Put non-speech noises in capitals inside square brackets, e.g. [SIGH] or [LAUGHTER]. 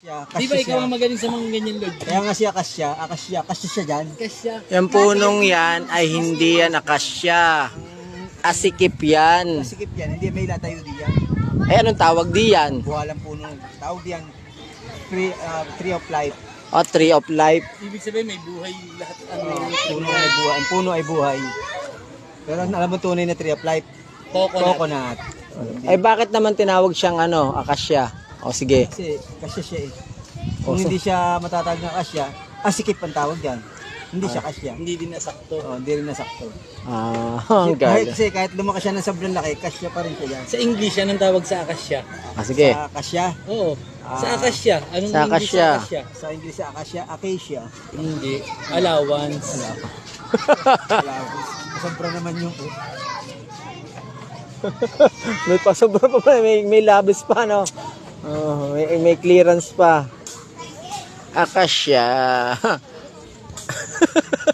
Yeah, Di ba ikaw ang magaling sa mga ganyan, Lord? Kaya nga siya kasya, akasya, kasya siya dyan. Kasya. Yung punong yan ay hindi yan akasya. Asikip yan. Masikip yan, hindi may latayo di yan. Eh, anong tawag di yan? Buhalang puno. Tawag yan, tree, ah, tree of life. O, tree of life. Ibig sabihin may buhay lahat. Ano, Puno ay buhay. Ang puno ay buhay. Pero alam mo tunay na tree of life, coconut. coconut. Eh, bakit naman tinawag siyang ano, akasya? O, sige. Kasi kasya siya eh. Kung Oh, so- hindi siya matatawag na kasya, asikip ang tawag yan. Hindi siya kasya. Hindi din nasakto. Oh, hindi rin nasakto. Ah, [LAUGHS] Kahit, ang galing. kasi kahit lumakas siya ng sobrang laki, kasya pa rin siya yan. Sa English, anong tawag sa akasya? Ah, sige. Sa kasya, Oo. Sa Ah. akasya. Anong Sa English akasya. sa akasya? sa English sa akasya, acacia. Hindi. Allowance. Wala. [LAUGHS] Sobra naman yung may pasobra pa pa, may, may labis pa, no? Oh, may, may clearance pa. Akasya. [LAUGHS]